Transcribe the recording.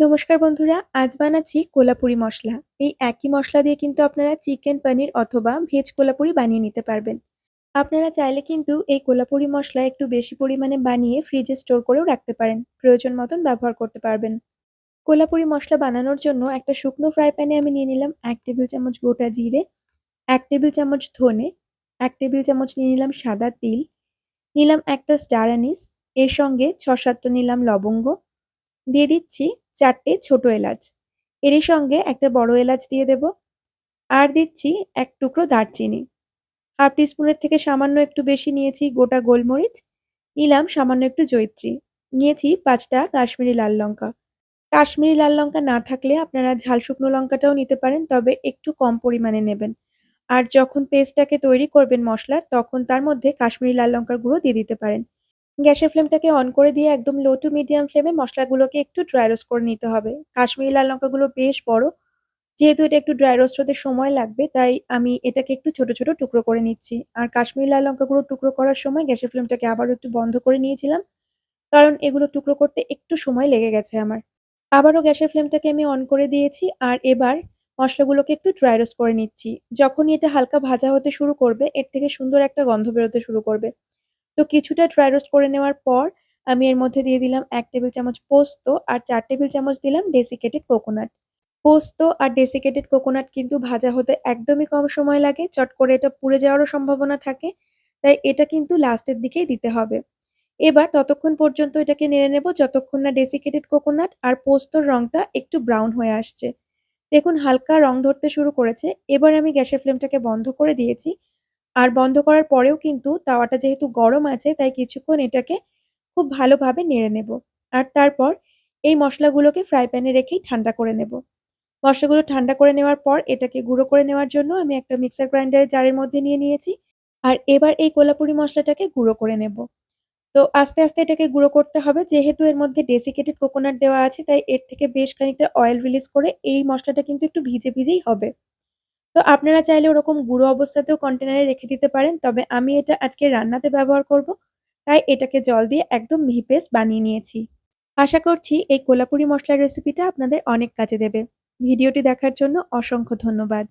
নমস্কার বন্ধুরা, আজ বানাচ্ছি কোলাপুরি মশলা। এই একই মশলা দিয়ে কিন্তু আপনারা চিকেন, পনির অথবা ভেজ কোলাপুরি বানিয়ে নিতে পারবেন। আপনারা চাইলে কিন্তু এই কোলাপুরি মশলা একটু বেশি পরিমাণে বানিয়ে ফ্রিজে স্টোর করেও রাখতে পারেন। প্রয়োজন মতন ব্যবহার করতে পারবেন। কোলাপুরি মশলা বানানোর জন্য একটা শুকনো ফ্রাই প্যানে আমি নিয়ে নিলাম এক টেবিল চামচ গোটা জিরে, এক টেবিল চামচ ধনে, এক টেবিল চামচ নিয়ে নিলাম সাদা তিল, নিলাম একটা স্টার অ্যানিস, এর সঙ্গে ছ সাতটা নিলাম লবঙ্গ। দিয়ে দিচ্ছি চারটে ছোট এলাচ। এরই সঙ্গে একটা বড় এলাচ দিয়ে দেব। আর দিচ্ছি এক টুকরো দারচিনি। হাফ টিস্পুনের থেকে সামান্য একটু বেশি নিয়েছি গোটা গোলমরিচ। নিলাম সামান্য একটু জৈত্রী নিয়েছি পাঁচটা কাশ্মীরি লাল লঙ্কা। কাশ্মীরি লাল লঙ্কা না থাকলে আপনারা ঝাল শুকনো লঙ্কাটাও নিতে পারেন, তবে একটু কম পরিমাণে নেবেন। আর যখন পেস্টটাকে তৈরি করবেন মশলার, তখন তার মধ্যে কাশ্মীরি লাল লঙ্কার গুঁড়ো দিয়ে দিতে পারেন। গ্যাসের ফ্লেমটাকে অন করে দিয়ে একদম লো টু মিডিয়াম ফ্লেমে মশলাগুলোকে একটু ড্রাই রোস্ট করে নিতে হবে। কাশ্মীরি লাল লঙ্কাগুলো বেশ বড়। যেহেতু এটা একটু ড্রাই রোস্ট হতে সময় লাগবে, তাই আমি এটাকে একটু ছোট ছোট টুকরো করে নিচ্ছি। আর কাশ্মীরি লাল লঙ্কাগুলো টুকরো করার সময় গ্যাসের ফ্লেমটাকে আবারও একটু বন্ধ করে নিয়েছিলাম। কারণ এগুলো টুকরো করতে একটু সময় লেগে গেছে আমার। আবারও গ্যাসের ফ্লেমটাকে আমি অন করে দিয়েছি আর এবার মশলাগুলোকে একটু ড্রাই রোস্ট করে নিচ্ছি। যখনই এটা হালকা ভাজা হতে শুরু করবে, এর থেকে সুন্দর একটা গন্ধ বেরোতে শুরু করবে। তো কিছুটা ড্রাই রোস্ট করে নেওয়ার পর আমি এর মধ্যে দিয়ে দিলাম এক টেবিল চামচ পোস্ত আর চার টেবিল চামচ দিলাম ডেসিকেটেড কোকোনাট পোস্ত আর ডেসিকেটেড কোকোনাট কিন্তু ভাজা হতে একদমই কম সময় লাগে, চট করে এটা পুড়ে যাওয়ারও সম্ভাবনা থাকে, তাই এটা কিন্তু লাস্টের দিকেই দিতে হবে। এবার ততক্ষণ পর্যন্ত এটাকে নেড়ে নেব যতক্ষণ না ডেসিকেটেড কোকোনাট আর পোস্তর রংটা একটু ব্রাউন হয়ে আসছে। দেখুন হালকা রং ধরতে শুরু করেছে, এবার আমি গ্যাসের ফ্লেমটাকে বন্ধ করে দিয়েছি। আর বন্ধ করার পরেও কিন্তু তাওয়াটা যেহেতু গরম আছে, তাই কিছুক্ষণ এটাকে খুব ভালোভাবে নেড়ে নেব। আর তারপর এই মশলাগুলোকে ফ্রাই প্যানে রেখেই ঠান্ডা করে নেব। মশলাগুলো ঠান্ডা করে নেওয়ার পর এটাকে গুঁড়ো করে নেওয়ার জন্য আমি একটা মিক্সার গ্রাইন্ডারের জারের মধ্যে নিয়ে নিয়েছি। আর এবার এই কোলাপুরি মশলাটাকে গুঁড়ো করে নেব। তো আস্তে আস্তে এটাকে গুঁড়ো করতে হবে, যেহেতু এর মধ্যে ডেসিকেটেড কোকোনাট দেওয়া আছে, তাই এর থেকে বেশ খানিকটা অয়েল রিলিজ করে এই মশলাটা কিন্তু একটু ভিজে ভিজেই হবে। তো আপনারা চাইলে ওরকম গুঁড়ো অবস্থাতেও কন্টেনারে রেখে দিতে পারেন, তবে আমি এটা আজকে রান্নাতে ব্যবহার করব। তাই এটাকে জল দিয়ে একদম মিহি পেস্ট বানিয়ে নিয়েছি। আশা করছি এই কোলাপুরি মশলার রেসিপিটা আপনাদের অনেক কাজে দেবে। ভিডিওটি দেখার জন্য অসংখ্য ধন্যবাদ।